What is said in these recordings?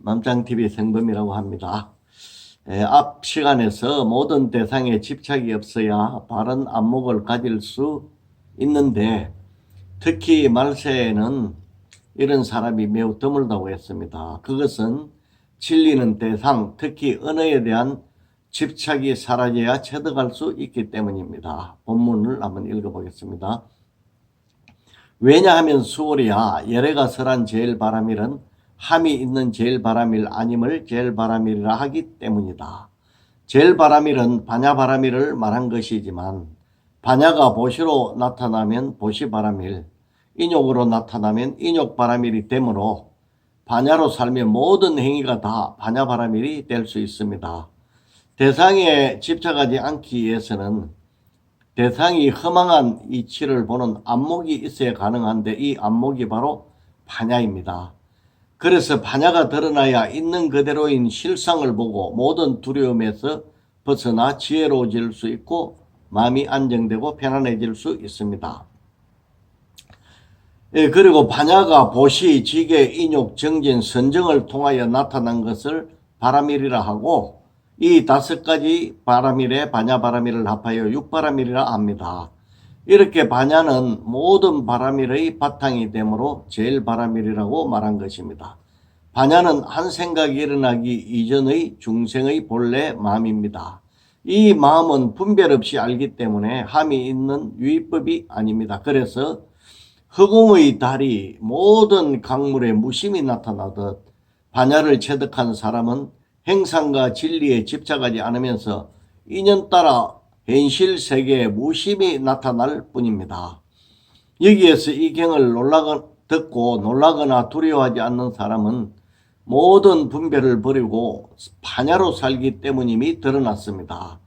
맘짱TV 생범이라고 합니다. 에, 앞 시간에서 모든 대상에 집착이 없어야 바른 안목을 가질 수 있는데 특히 말세에는 이런 사람이 매우 드물다고 했습니다. 그것은 진리는 대상, 특히 언어에 대한 집착이 사라져야 체득할 수 있기 때문입니다. 본문을 한번 읽어보겠습니다. 왜냐하면 수월이야 예래가 설한 제일 바람일은 함이 있는 제일 바람일 아님을 제일 바람일이라 하기 때문이다. 제일 바람일은 반야 바람일을 말한 것이지만 반야가 보시로 나타나면 보시 바람일, 인욕으로 나타나면 인욕 바람일이 되므로 반야로 살면 모든 행위가 다 반야 바람일이 될 수 있습니다. 대상에 집착하지 않기 위해서는 대상이 허망한 이치를 보는 안목이 있어야 가능한데 이 안목이 바로 반야입니다. 그래서 반야가 드러나야 있는 그대로인 실상을 보고 모든 두려움에서 벗어나 지혜로워질 수 있고 마음이 안정되고 편안해질 수 있습니다. 예, 그리고 반야가 보시, 지계, 인욕, 정진, 선정을 통하여 나타난 것을 바람일이라 하고 이 다섯 가지 바람일에 반야 바람일을 합하여 육바람일이라 합니다. 이렇게 반야는 모든 바람일의 바탕이 되므로 제일 바람일이라고 말한 것입니다. 반야는 한 생각이 일어나기 이전의 중생의 본래 마음입니다. 이 마음은 분별 없이 알기 때문에 함이 있는 유의법이 아닙니다. 그래서 허공의 달이 모든 강물에 무심히 나타나듯 반야를 체득한 사람은 행상과 진리에 집착하지 않으면서 인연 따라 현실 세계에 무심히 나타날 뿐입니다. 여기에서 이 경을 놀라거, 듣고 놀라거나 두려워하지 않는 사람은 모든 분별을 버리고 반야로 살기 때문임이 드러났습니다.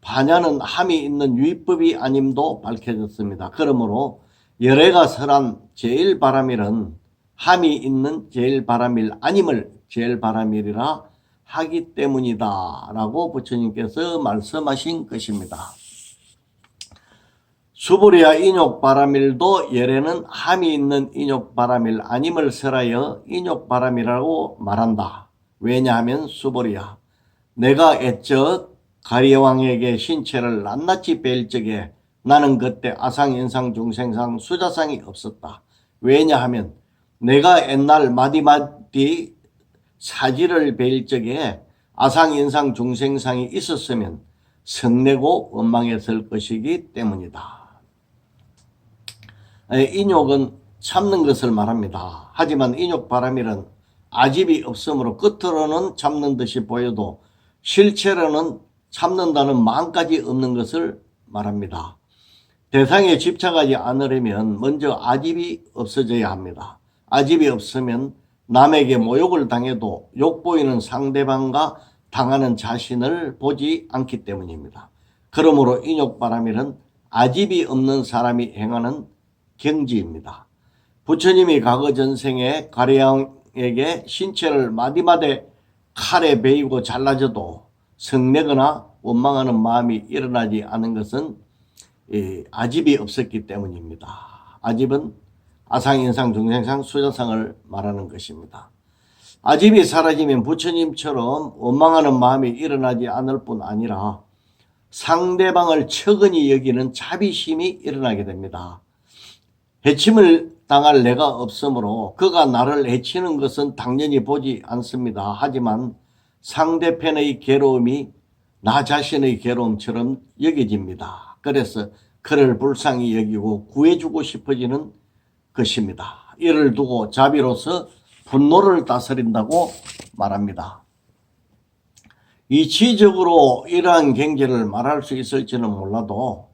반야는 함이 있는 유의법이 아님도 밝혀졌습니다. 그러므로 열애가 설한 제일 바람일은 함이 있는 제일 바람일 아님을 제일 바람일이라 하기 때문이다 라고 부처님께서 말씀하신 것입니다. 수보리아 인욕 바람일도 열애는 함이 있는 인욕 바람일 아님을 설하여 인욕 바람이라고 말한다. 왜냐하면 수보리아 내가 애적 가리왕에게 신체를 낱낱이 뵐 적에 나는 그때 아상인상 중생상 수자상이 없었다. 왜냐하면 내가 옛날 마디마디 사지를 뵐 적에 아상인상 중생상이 있었으면 성내고 원망했을 것이기 때문이다. 인욕은 참는 것을 말합니다. 하지만 인욕 바람일은 아집이 없으므로 끝으로는 참는 듯이 보여도 실체로는 참는다는 마음까지 없는 것을 말합니다. 대상에 집착하지 않으려면 먼저 아집이 없어져야 합니다. 아집이 없으면 남에게 모욕을 당해도 욕보이는 상대방과 당하는 자신을 보지 않기 때문입니다. 그러므로 인욕바람일은 아집이 없는 사람이 행하는 경지입니다. 부처님이 과거 전생에 가리양에게 신체를 마디마디 칼에 베이고 잘라져도 성내거나 원망하는 마음이 일어나지 않은 것은 아집이 없었기 때문입니다. 아집은 아상인상, 중생상, 수자상을 말하는 것입니다. 아집이 사라지면 부처님처럼 원망하는 마음이 일어나지 않을 뿐 아니라 상대방을 처근히 여기는 자비심이 일어나게 됩니다. 해침을 당할 내가 없으므로 그가 나를 해치는 것은 당연히 보지 않습니다. 하지만 상대편의 괴로움이 나 자신의 괴로움처럼 여겨집니다. 그래서 그를 불쌍히 여기고 구해주고 싶어지는 것입니다. 이를 두고 자비로서 분노를 다스린다고 말합니다. 이치적으로 이러한 경계를 말할 수 있을지는 몰라도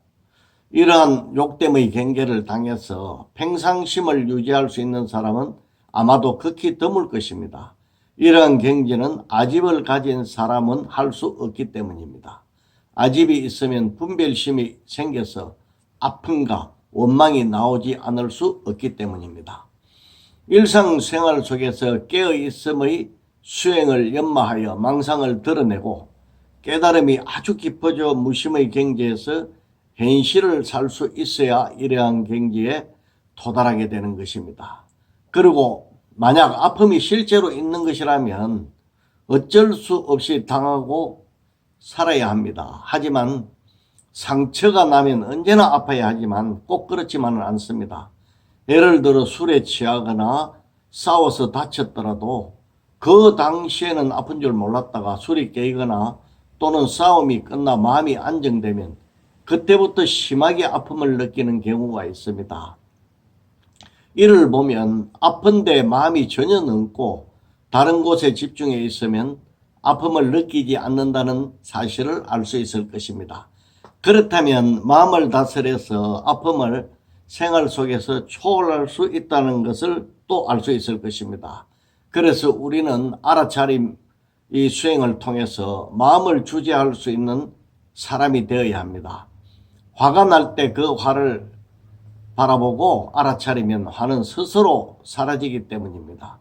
이러한 욕됨의 경계를 당해서 평상심을 유지할 수 있는 사람은 아마도 극히 드물 것입니다. 이러한 경지는 아집을 가진 사람은 할 수 없기 때문입니다. 아집이 있으면 분별심이 생겨서 아픔과 원망이 나오지 않을 수 없기 때문입니다. 일상생활 속에서 깨어있음의 수행을 연마하여 망상을 드러내고 깨달음이 아주 깊어져 무심의 경지에서 현실을 살 수 있어야 이러한 경지에 도달하게 되는 것입니다. 그리고 만약 아픔이 실제로 있는 것이라면 어쩔 수 없이 당하고 살아야 합니다. 하지만 상처가 나면 언제나 아파야 하지만 꼭 그렇지만은 않습니다. 예를 들어 술에 취하거나 싸워서 다쳤더라도 그 당시에는 아픈 줄 몰랐다가 술이 깨거나 또는 싸움이 끝나 마음이 안정되면 그때부터 심하게 아픔을 느끼는 경우가 있습니다. 이를 보면 아픈데 마음이 전혀 넘고 다른 곳에 집중해 있으면 아픔을 느끼지 않는다는 사실을 알 수 있을 것입니다. 그렇다면 마음을 다스려서 아픔을 생활 속에서 초월할 수 있다는 것을 또 알 수 있을 것입니다. 그래서 우리는 알아차림 이 수행을 통해서 마음을 주재할 수 있는 사람이 되어야 합니다. 화가 날 때 그 화를 바라보고 알아차리면 화는 스스로 사라지기 때문입니다.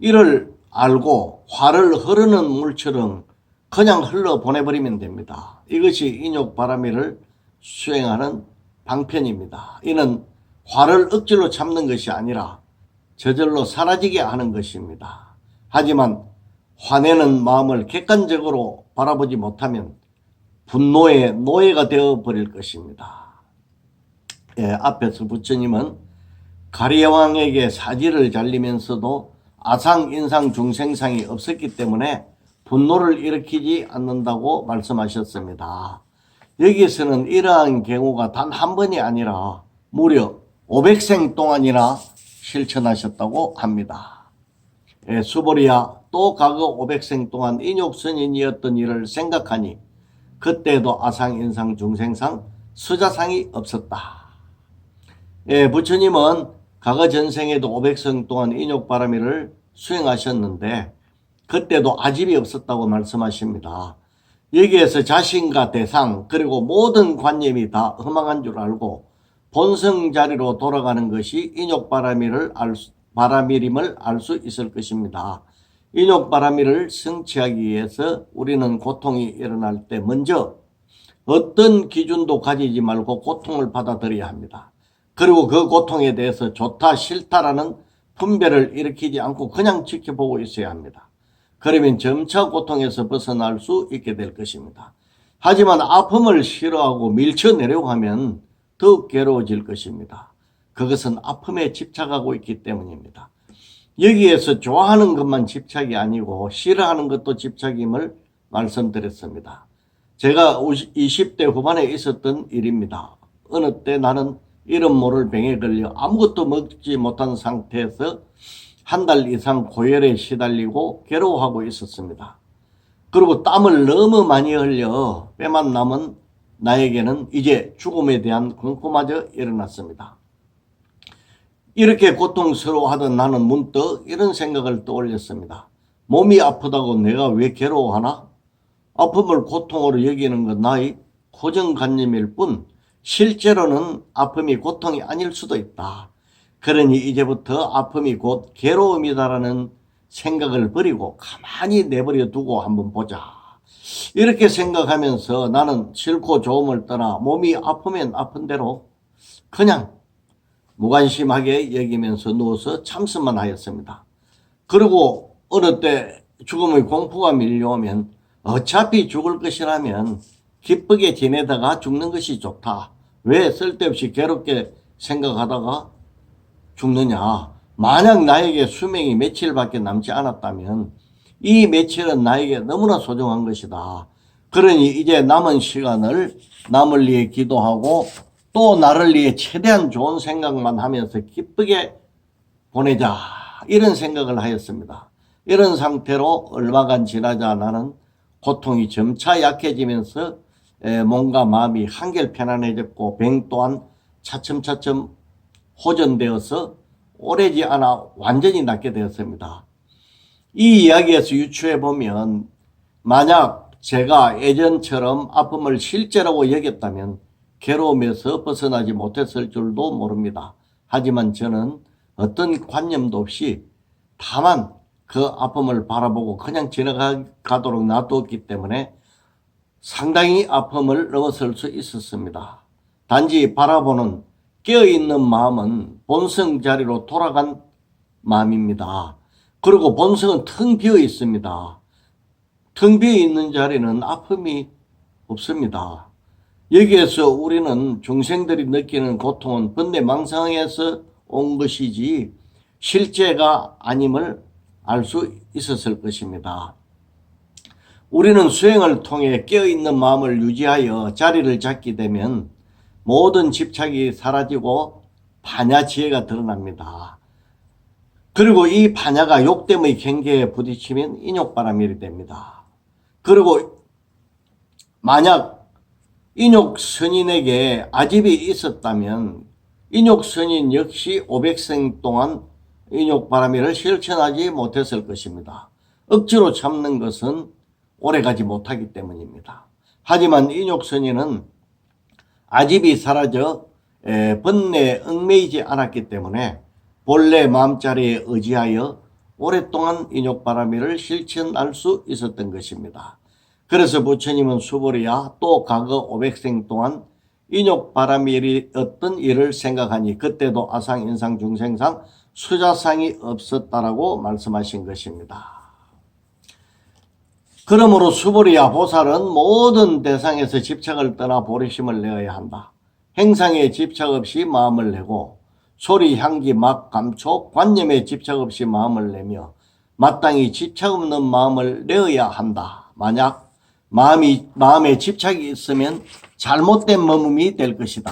이를 알고 화를 흐르는 물처럼 그냥 흘러 보내버리면 됩니다. 이것이 인욕바라미를 수행하는 방편입니다. 이는 화를 억지로 참는 것이 아니라 저절로 사라지게 하는 것입니다. 하지만 화내는 마음을 객관적으로 바라보지 못하면 분노의 노예가 되어 버릴 것입니다. 예, 앞에서 부처님은 가리왕에게 사지를 잘리면서도 아상, 인상, 중생상이 없었기 때문에 분노를 일으키지 않는다고 말씀하셨습니다. 여기에서는 이러한 경우가 단 한 번이 아니라 무려 500생 동안이나 실천하셨다고 합니다. 예, 수보리야 또 과거 500생 동안 인욕선인이었던 일을 생각하니 그때도 아상, 인상, 중생상, 수자상이 없었다. 예, 부처님은 과거 전생에도 500생 동안 인욕바라미를 수행하셨는데 그때도 아집이 없었다고 말씀하십니다. 여기에서 자신과 대상 그리고 모든 관념이 다 허망한 줄 알고 본성 자리로 돌아가는 것이 인욕바라미를 알 수, 바라미림을 알 수 있을 것입니다. 인욕바라미를 성취하기 위해서 우리는 고통이 일어날 때 먼저 어떤 기준도 가지지 말고 고통을 받아들여야 합니다. 그리고 그 고통에 대해서 좋다 싫다라는 분별을 일으키지 않고 그냥 지켜보고 있어야 합니다. 그러면 점차 고통에서 벗어날 수 있게 될 것입니다. 하지만 아픔을 싫어하고 밀쳐내려고 하면 더욱 괴로워질 것입니다. 그것은 아픔에 집착하고 있기 때문입니다. 여기에서 좋아하는 것만 집착이 아니고 싫어하는 것도 집착임을 말씀드렸습니다. 제가 20대 후반에 있었던 일입니다. 어느 때 나는 이름 모를 병에 걸려 아무것도 먹지 못한 상태에서 한 달 이상 고열에 시달리고 괴로워하고 있었습니다. 그리고 땀을 너무 많이 흘려 빼만 남은 나에게는 이제 죽음에 대한 공포마저 일어났습니다. 이렇게 고통스러워하던 나는 문득 이런 생각을 떠올렸습니다. 몸이 아프다고 내가 왜 괴로워하나? 아픔을 고통으로 여기는 건 나의 고정관념일 뿐 실제로는 아픔이 고통이 아닐 수도 있다. 그러니 이제부터 아픔이 곧 괴로움이다라는 생각을 버리고 가만히 내버려 두고 한번 보자. 이렇게 생각하면서 나는 싫고 좋음을 떠나 몸이 아프면 아픈 대로 그냥 무관심하게 여기면서 누워서 참선만 하였습니다. 그리고 어느 때 죽음의 공포가 밀려오면 어차피 죽을 것이라면 기쁘게 지내다가 죽는 것이 좋다. 왜 쓸데없이 괴롭게 생각하다가 죽느냐. 만약 나에게 수명이 며칠밖에 남지 않았다면 이 며칠은 나에게 너무나 소중한 것이다. 그러니 이제 남은 시간을 남을 위해 기도하고 또 나를 위해 최대한 좋은 생각만 하면서 기쁘게 보내자. 이런 생각을 하였습니다. 이런 상태로 얼마간 지나자 나는 고통이 점차 약해지면서 몸과 마음이 한결 편안해졌고 병 또한 차츰차츰 호전되어서 오래지 않아 완전히 낫게 되었습니다. 이 이야기에서 유추해 보면 만약 제가 예전처럼 아픔을 실제라고 여겼다면 괴로움에서 벗어나지 못했을 줄도 모릅니다. 하지만 저는 어떤 관념도 없이 다만 그 아픔을 바라보고 그냥 지나가도록 놔두었기 때문에 상당히 아픔을 넘어설 수 있었습니다. 단지 바라보는 깨어있는 마음은 본성 자리로 돌아간 마음입니다. 그리고 본성은 텅 비어 있습니다. 텅 비어 있는 자리는 아픔이 없습니다. 여기에서 우리는 중생들이 느끼는 고통은 번뇌 망상에서 온 것이지 실제가 아님을 알 수 있었을 것입니다. 우리는 수행을 통해 깨어있는 마음을 유지하여 자리를 잡게 되면 모든 집착이 사라지고 반야 지혜가 드러납니다. 그리고 이 반야가 욕됨의 경계에 부딪히면 인욕바람일이 됩니다. 그리고 만약 인욕 선인에게 아집이 있었다면 인욕 선인 역시 500생 동안 인욕 바람이를 실천하지 못했을 것입니다. 억지로 참는 것은 오래가지 못하기 때문입니다. 하지만 인욕 선인은 아집이 사라져 에, 번뇌에 얽매이지 않았기 때문에 본래 마음자리에 의지하여 오랫동안 인욕바람이를 실천할 수 있었던 것입니다. 그래서 부처님은 수보리야 또 과거 500생 동안 인욕바람일이었던 일을 생각하니 그때도 아상, 인상, 중생상, 수자상이 없었다라고 말씀하신 것입니다. 그러므로 수보리야 보살은 모든 대상에서 집착을 떠나 보리심을 내어야 한다. 행상에 집착 없이 마음을 내고 소리, 향기, 맛, 감촉, 관념에 집착 없이 마음을 내며 마땅히 집착 없는 마음을 내어야 한다. 만약 마음이 마음에 집착이 있으면 잘못된 머금이 될 것이다.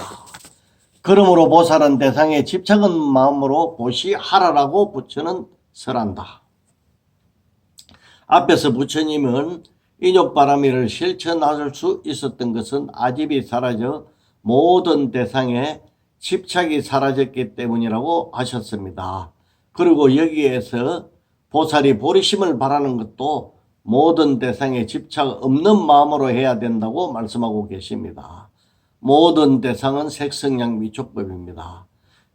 그러므로 보살은 대상에 집착은 마음으로 보시하라라고 부처는 설한다. 앞에서 부처님은 인욕바람이를 실천할 수 있었던 것은 아집이 사라져 모든 대상에 집착이 사라졌기 때문이라고 하셨습니다. 그리고 여기에서 보살이 보리심을 바라는 것도 모든 대상에 집착 없는 마음으로 해야 된다고 말씀하고 계십니다. 모든 대상은 색성량 미촉법입니다.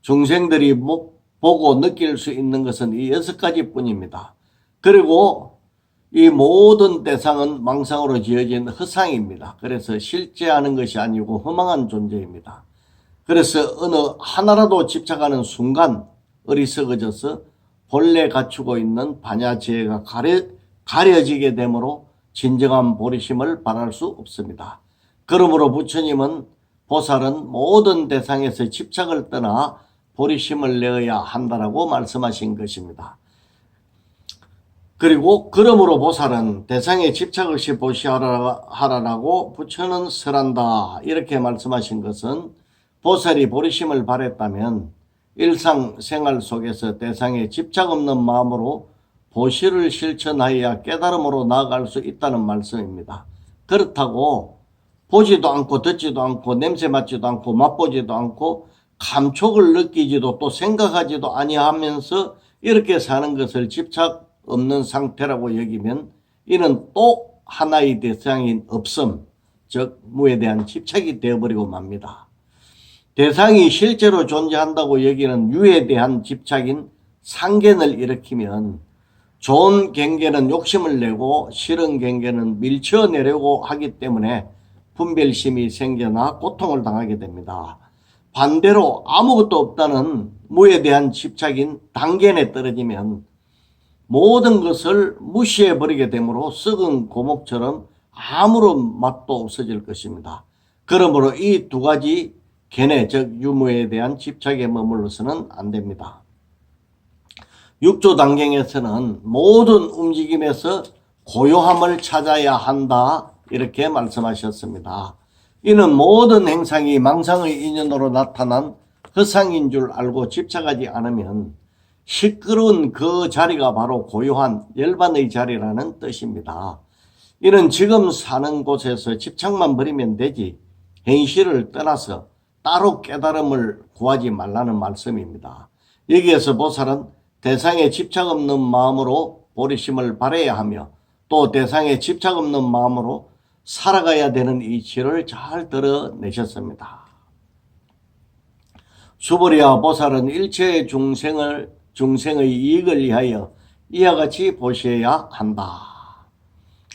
중생들이 목, 보고 느낄 수 있는 것은 이 여섯 가지 뿐입니다. 그리고 이 모든 대상은 망상으로 지어진 허상입니다. 그래서 실제하는 것이 아니고 허망한 존재입니다. 그래서 어느 하나라도 집착하는 순간 어리석어져서 본래 갖추고 있는 반야지혜가 가려, 가려지게 되므로 진정한 보리심을 바랄 수 없습니다. 그러므로 부처님은 보살은 모든 대상에서 집착을 떠나 보리심을 내어야 한다라고 말씀하신 것입니다. 그리고 그러므로 보살은 대상에 집착 없이 보시하라라고 부처는 설한다 이렇게 말씀하신 것은 보살이 보리심을 바랬다면 일상생활 속에서 대상에 집착 없는 마음으로 보시를 실천하여야 깨달음으로 나아갈 수 있다는 말씀입니다. 그렇다고 보지도 않고 듣지도 않고 냄새 맡지도 않고 맛보지도 않고 감촉을 느끼지도 또 생각하지도 아니하면서 이렇게 사는 것을 집착 없는 상태라고 여기면 이는 또 하나의 대상인 없음, 즉 무에 대한 집착이 되어버리고 맙니다. 대상이 실제로 존재한다고 여기는 유에 대한 집착인 상견을 일으키면 좋은 경계는 욕심을 내고 싫은 경계는 밀쳐내려고 하기 때문에 분별심이 생겨나 고통을 당하게 됩니다. 반대로 아무것도 없다는 무에 대한 집착인 단견에 떨어지면 모든 것을 무시해 버리게 되므로 썩은 고목처럼 아무런 맛도 없어질 것입니다. 그러므로 이 두 가지 견해 즉 유무에 대한 집착에 머물러서는 안 됩니다. 육조 단경에서는 모든 움직임에서 고요함을 찾아야 한다 이렇게 말씀하셨습니다. 이는 모든 행상이 망상의 인연으로 나타난 허상인 줄 알고 집착하지 않으면 시끄러운 그 자리가 바로 고요한 열반의 자리라는 뜻입니다. 이는 지금 사는 곳에서 집착만 버리면 되지 현실을 떠나서 따로 깨달음을 구하지 말라는 말씀입니다. 여기에서 보살은 대상에 집착 없는 마음으로 보리심을 바래야 하며 또 대상에 집착 없는 마음으로 살아가야 되는 이치를 잘 드러내셨습니다. 수보리아 보살은 일체의 중생을 중생의 이익을 위하여 이와 같이 보셔야 한다.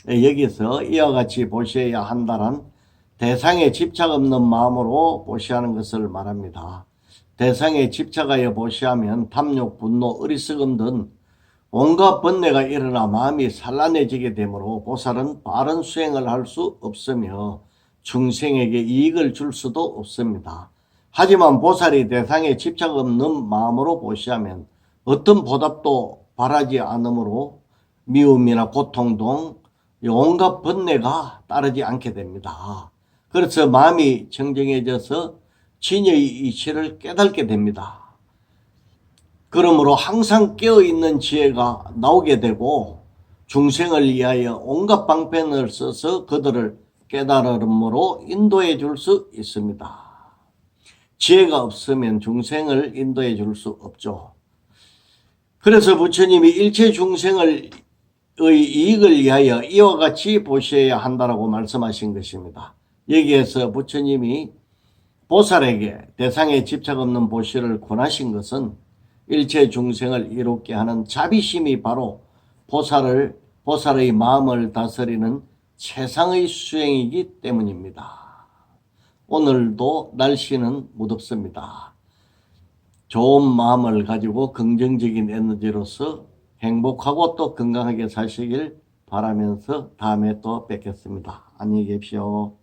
네, 여기서 이와 같이 보셔야 한다는 대상에 집착 없는 마음으로 보시하는 것을 말합니다. 대상에 집착하여 보시하면 탐욕, 분노, 어리석음 등 온갖 번뇌가 일어나 마음이 산란해지게 되므로 보살은 바른 수행을 할 수 없으며 중생에게 이익을 줄 수도 없습니다. 하지만 보살이 대상에 집착 없는 마음으로 보시하면 어떤 보답도 바라지 않으므로 미움이나 고통 등 온갖 번뇌가 따르지 않게 됩니다. 그래서 마음이 정정해져서 진여의 이치를 깨닫게 됩니다. 그러므로 항상 깨어있는 지혜가 나오게 되고 중생을 위하여 온갖 방편을 써서 그들을 깨달음으로 인도해 줄 수 있습니다. 지혜가 없으면 중생을 인도해 줄 수 없죠. 그래서 부처님이 일체 중생을 의 이익을 위하여 이와 같이 보셔야 한다라고 말씀하신 것입니다. 여기에서 부처님이 보살에게 대상에 집착 없는 보시를 권하신 것은 일체 중생을 이롭게 하는 자비심이 바로 보살을 보살의 마음을 다스리는 최상의 수행이기 때문입니다. 오늘도 날씨는 무덥습니다. 좋은 마음을 가지고 긍정적인 에너지로서 행복하고 또 건강하게 사시길 바라면서 다음에 또 뵙겠습니다. 안녕히 계십시오.